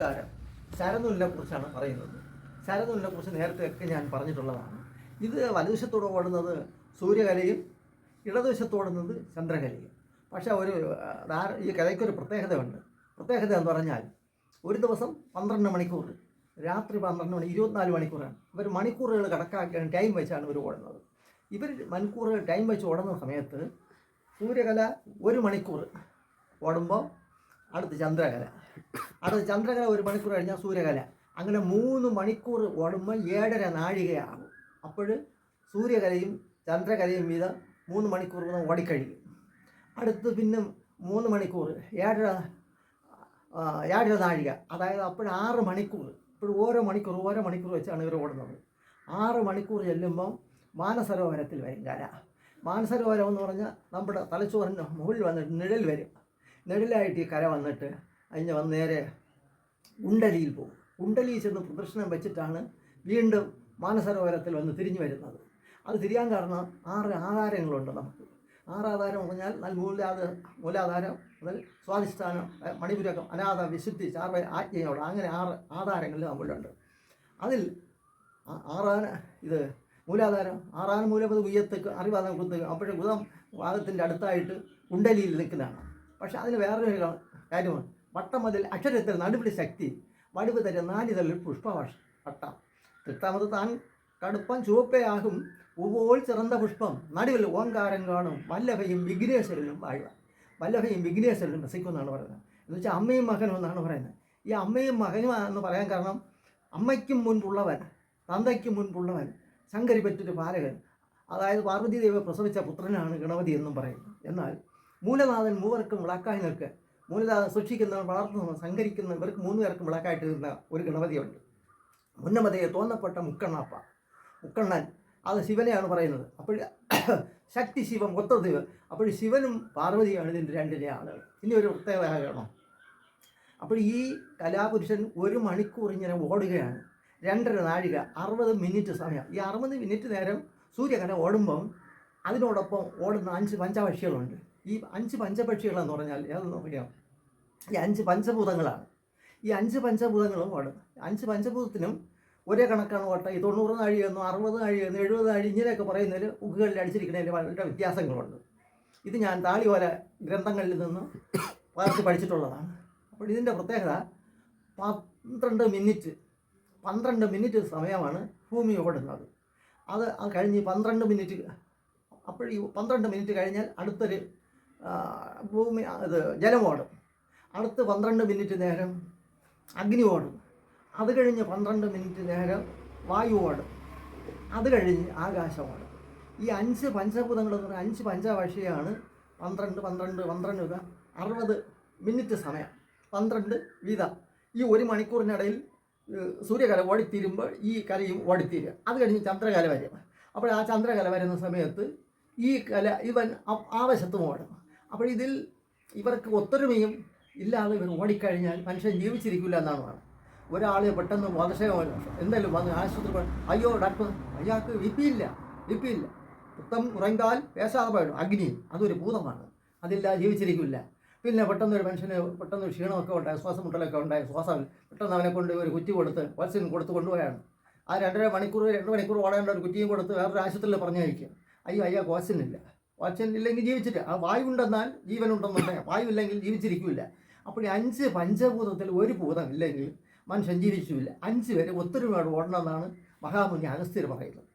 നമസ്കാരം. ശരനൂലിനെ കുറിച്ചാണ് പറയുന്നത്. ശരനൂലിനെ കുറിച്ച് നേരത്തെയൊക്കെ ഞാൻ പറഞ്ഞിട്ടുള്ളതാണ്. ഇത് വലതുവശത്തോട് ഓടുന്നത് സൂര്യകലയും ഇടതുവശത്ത് ഓടുന്നത് ചന്ദ്രകലയും. പക്ഷേ ഒരു ഈ കലയ്ക്കൊരു പ്രത്യേകതയുണ്ട്. പ്രത്യേകത എന്ന് പറഞ്ഞാൽ ഒരു ദിവസം പന്ത്രണ്ട് മണിക്കൂർ രാത്രി പന്ത്രണ്ട് മണി ഇരുപത്തിനാല് മണിക്കൂറാണ്. ഇവർ മണിക്കൂറുകൾ കണക്കാക്കാൻ ടൈം വെച്ചാണ് ഇവർ ഓടുന്നത്. ഇവർ മണിക്കൂറുകൾ ടൈം വെച്ച് ഓടുന്ന സമയത്ത് സൂര്യകല ഒരു മണിക്കൂർ ഓടുമ്പോൾ അടുത്ത് ചന്ദ്രകല. അടുത്ത് ചന്ദ്രകല ഒരു മണിക്കൂർ കഴിഞ്ഞാൽ സൂര്യകല. അങ്ങനെ മൂന്ന് മണിക്കൂർ ഓടുമ്പോൾ ഏഴര നാഴികയാകും. അപ്പോൾ സൂര്യകലയും ചന്ദ്രകലയും വീതം മൂന്ന് മണിക്കൂർ വീതം ഓടിക്കഴിയും. അടുത്ത് പിന്നെ മൂന്ന് മണിക്കൂർ ഏഴര ഏഴര നാഴിക. അതായത് അപ്പോൾ ആറ് മണിക്കൂർ. ഇപ്പോൾ ഓരോ മണിക്കൂർ ഓരോ മണിക്കൂർ വെച്ചാണ് ഇവർ ഓടുന്നത്. ആറ് മണിക്കൂർ ചെല്ലുമ്പം മാനസരോവരത്തിൽ വരും കല. മാനസരോവരം എന്ന് പറഞ്ഞാൽ നമ്മുടെ തലച്ചോറിന്റെ മുകളിൽ വന്നിട്ട് നിഴൽ വരും. നിഴലായിട്ട് ഈ കര വന്നിട്ട് അതിന് വന്ന് നേരെ ഉണ്ടലിയിൽ പോകും. ഉണ്ടലിയിൽ ചെന്ന് പ്രദർശനം വെച്ചിട്ടാണ് വീണ്ടും മാനസരോവരത്തിൽ വന്ന് തിരിഞ്ഞു വരുന്നത്. അത് തിരിയാൻ കാരണം ആറ് ആധാരങ്ങളുണ്ട് നമുക്ക്. ആറാധാരം പറഞ്ഞാൽ നല്ല മൂലാധാര മൂലാധാരം മുതൽ സ്വാധിഷ്ഠാനം മണിപുരകം അനാഥ വിശുദ്ധി ചാർവ ആജ്ഞയോട് അങ്ങനെ ആറ് ആധാരങ്ങൾ നമ്മളുണ്ട് അതിൽ ആറാന ഇത് മൂലാധാരം ആറാന മൂലപത് ഉയ്യത്തേക്ക് അറിവാദം കുത്തുക അപ്പോഴും ഗുദം വാദത്തിന്റെ അടുത്തായിട്ട് കുണ്ടലിയിൽ നിൽക്കുന്നതാണ്. പക്ഷെ അതിന് വേറൊരു കാര്യമാണ്. വട്ടം മതിൽ അക്ഷരത്തിൽ നടുപിടി ശക്തി വടുവ് തരും നാലിതളിൽ പുഷ്പവർഷ വട്ടം. തൃത്താമത് താൻ കടുപ്പം ചുവപ്പയാകും ഉപോൾ ചിറந்த പുഷ്പം. നടുവിൽ ഓങ്കാരം കാണും വല്ലഭയും വിഘ്നേശ്വരനും വാഴുക. വല്ലഭയും വിഘ്നേശ്വരനും രസിക്കുമെന്നാണ് പറയുന്നത്. എന്ന് വെച്ചാൽ അമ്മയും മകനും എന്നാണ് പറയുന്നത്. ഈ അമ്മയും മകനും എന്ന് പറയാൻ കാരണം അമ്മയ്ക്കും മുൻപുള്ളവൻ തന്തയ്ക്കും മുൻപുള്ളവൻ ശങ്കരി പറ്റൊരു ബാലകൻ അതായത് പാർവതി ദേവി പ്രസവിച്ച പുത്രനാണ് ഗണപതി എന്നും പറയുന്നു എന്നാൽ മൂലനാഥൻ മൂവർക്കും വിളക്കായി നിൽക്കുക മൂലനാഥൻ സൂക്ഷിക്കുന്ന വളർത്തുന്നവൻ സങ്കരിക്കുന്ന ഇവർക്ക് മൂന്ന് പേർക്കും വിളക്കായിട്ട് നിന്ന ഒരു ഗണപതിയുണ്ട്. മുന്നമതയെ തോന്നപ്പെട്ട മുക്കണ്ണാപ്പ മുക്കണ്ണൻ അത് ശിവനെയാണ് പറയുന്നത്. അപ്പോൾ ശക്തി ശിവം ഒത്തത് അപ്പോൾ ശിവനും പാർവതിയാണ് ഇതിന്റെ രണ്ടിലെ ആളുകൾ. ഇനി ഒരു പ്രത്യേകത കാണണം അപ്പോൾ ഈ കലാപുരുഷൻ ഒരു മണിക്കൂർ ഇങ്ങനെ ഓടുകയാണ്. രണ്ടര നാഴിക അറുപത് മിനിറ്റ് സമയം. ഈ അറുപത് മിനിറ്റ് നേരം സൂര്യകല ഓടുമ്പം അതിനോടൊപ്പം ഓടുന്ന അഞ്ച് പഞ്ചപക്ഷികളുണ്ട് ഈ അഞ്ച് പഞ്ചപക്ഷികളെന്ന് പറഞ്ഞാൽ ഏതെന്ന് പറയാം ഈ അഞ്ച് പഞ്ചഭൂതങ്ങളാണ്. ഈ അഞ്ച് പഞ്ചഭൂതങ്ങളും ഓടും അഞ്ച് പഞ്ചഭൂതത്തിനും ഒരേ കണക്കാണ് ഓട്ടം ഈ തൊണ്ണൂറ് നാഴികയെന്നോ അറുപത് നാഴികയെന്നോ എഴുപത് നാഴി ഇങ്ങനെയൊക്കെ പറയുന്നതിൽ ഉക്കുകളിൽ അടിച്ചിരിക്കുന്നതിൽ വളരെ വ്യത്യാസങ്ങളുണ്ട്. ഇത് ഞാൻ താളിയോല ഗ്രന്ഥങ്ങളിൽ നിന്ന് പകർത്തി പഠിച്ചിട്ടുള്ളതാണ്. അപ്പോൾ ഇതിന്റെ പ്രത്യേകത പന്ത്രണ്ട് മിനിറ്റ് പന്ത്രണ്ട് മിനിറ്റ് സമയമാണ് ഭൂമി ഓടുന്നത്. അത് ആ കഴിഞ്ഞ് പന്ത്രണ്ട് മിനിറ്റ് അപ്പോൾ ഈ പന്ത്രണ്ട് മിനിറ്റ് കഴിഞ്ഞാൽ അടുത്തൊരു ഭൂമി ഇത് ജലം ഓടും. അടുത്ത് പന്ത്രണ്ട് മിനിറ്റ് നേരം അഗ്നി ഓടും. അത് കഴിഞ്ഞ് പന്ത്രണ്ട് മിനിറ്റ് നേരം വായു ഓടും. അത് കഴിഞ്ഞ് ആകാശം ഓടും. ഈ അഞ്ച് പഞ്ചഭൂതങ്ങൾ എന്ന് പറഞ്ഞാൽ അഞ്ച് പഞ്ചഭാഷയാണ് പന്ത്രണ്ട് പന്ത്രണ്ട് പന്ത്രണ്ട് വിധ അറുപത് മിനിറ്റ് സമയം. പന്ത്രണ്ട് വീതം. ഈ ഒരു മണിക്കൂറിനിടയിൽ സൂര്യകല ഓടിത്തീരുമ്പോൾ ഈ കലയും ഓടിത്തീരുക. അത് കഴിഞ്ഞ് ചന്ദ്രകല വരും. അപ്പോൾ ആ ചന്ദ്രകല വരുന്ന സമയത്ത് ഈ കല ഇവൻ ആവശ്യത്തും ഓടും. അപ്പോൾ ഇതിൽ ഇവർക്ക് ഒത്തൊരുമയും ഇല്ലാതെ ഇവർ ഓടിക്കഴിഞ്ഞാൽ മനുഷ്യൻ ജീവിച്ചിരിക്കില്ല എന്നാണ് ഒരാൾ പെട്ടെന്ന് ബോധക്ഷയമോ എന്തായാലും വന്ന് ആശുപത്രി അയ്യോ ഡാക്ടർ അയാൾക്ക് വിപ്പിയില്ല വിപ്പിയില്ല. പുത്തം ഉറങ്ങാൽ പേശാതെ പോയിടും അഗ്നി അതൊരു ഭൂതമാണ്. അതില്ല ജീവിച്ചിരിക്കില്ല. പിന്നെ പെട്ടെന്ന് ഒരു മനുഷ്യന് പെട്ടെന്ന് ക്ഷീണമൊക്കെ ഉണ്ടായി ശ്വാസം മുട്ടലൊക്കെ ഉണ്ടായി ശ്വാസം പെട്ടെന്ന് അവനെ കൊണ്ട് ഒരു കുറ്റി കൊടുത്ത് ഓക്സിജൻ കൊടുത്ത് കൊണ്ടുപോയാണ്. ആ രണ്ടര മണിക്കൂർ രണ്ട് മണിക്കൂർ ഓടേണ്ട ഒരു കുറ്റിയും കൊടുത്ത് വേറൊരു ആശുപത്രിയിൽ പറഞ്ഞു കഴിക്കും അയ്യോ അയ്യാ വാക്സിനില്ല. വാക്സിൻ ഇല്ലെങ്കിൽ ജീവിച്ചിട്ട്. ആ വായുണ്ടെന്നാൽ ജീവനുണ്ടെന്നുണ്ടെങ്കിൽ വായു ഇല്ലെങ്കിൽ ജീവിച്ചിരിക്കില്ല. അപ്പോൾ ഈ അഞ്ച് പഞ്ചഭൂതത്തിൽ ഒരു ഭൂതം ഇല്ലെങ്കിൽ മനുഷ്യൻ ജീവിച്ചില്ല അഞ്ച് പേര് ഒത്തൊരുമയോട് ഓടണമെന്നാണ് മഹാമുനി അഗസ്ത്യർ പറയുന്നത്.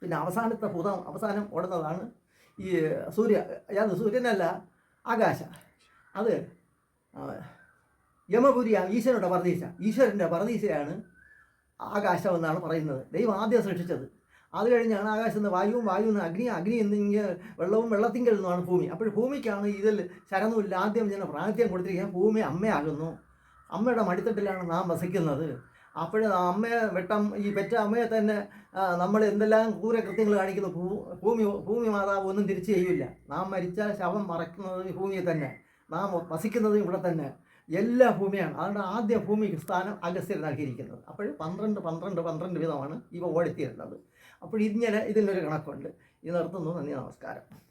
പിന്നെ അവസാനത്തെ ഭൂതം അവസാനം ഓടുന്നതാണ് ഈ സൂര്യ അത് സൂര്യനല്ല ആകാശ. അത് യമപുരി ഈശ്വരനുടെ പറദീസ ഈശ്വരന്റെ പറദീസയാണ് ആകാശമെന്നാണ് പറയുന്നത്. ദൈവം ആദ്യം സൃഷ്ടിച്ചത്. അത് കഴിഞ്ഞാണ് ആകാശത്ത് നിന്ന് വായുവും വായു നിന്ന് അഗ്നി അഗ്നി എന്നിങ്ങനെ വെള്ളവും വെള്ളത്തിങ്കൽ നിന്നുമാണ് ഭൂമി. അപ്പോൾ ഭൂമിക്കാണ് ഇതിൽ ശരണമില്ല ആദ്യം ഞാൻ പ്രാതിഥ്യം കൊടുത്തിരിക്കുക. ഭൂമി അമ്മയാകുന്നു. അമ്മയുടെ മടിത്തട്ടിലാണ് നാം വസിക്കുന്നത്. അപ്പോൾ അമ്മയെ വെട്ടം ഈ പെറ്റ അമ്മയെ തന്നെ നമ്മൾ എന്തെല്ലാം ക്രൂരകൃത്യങ്ങൾ കാണിക്കുന്നു. ഭൂമി ഭൂമി മാതാവ് ഒന്നും തിരിച്ചു ചെയ്യില്ല. നാം മരിച്ചാൽ ശവം മറക്കുന്നത് ഭൂമിയെ തന്നെ. നാം വസിക്കുന്നത് ഇവിടെ തന്നെ. എല്ലാ ഭൂമിയാണ്. അതുകൊണ്ട് ആദ്യ ഭൂമിക്ക് സ്ഥാനം അഗസ്ത്യർ നൽകിയിരിക്കുന്നത് അപ്പോൾ പന്ത്രണ്ട് പന്ത്രണ്ട് പന്ത്രണ്ട് വിധമാണ് ഇവ ഓടിത്തീരുന്നത്. അപ്പോൾ ഇതിങ്ങനെ ഇതിനൊരു കണക്കുണ്ട്. ഇത് നിർത്തുന്നു. നന്ദി നമസ്കാരം.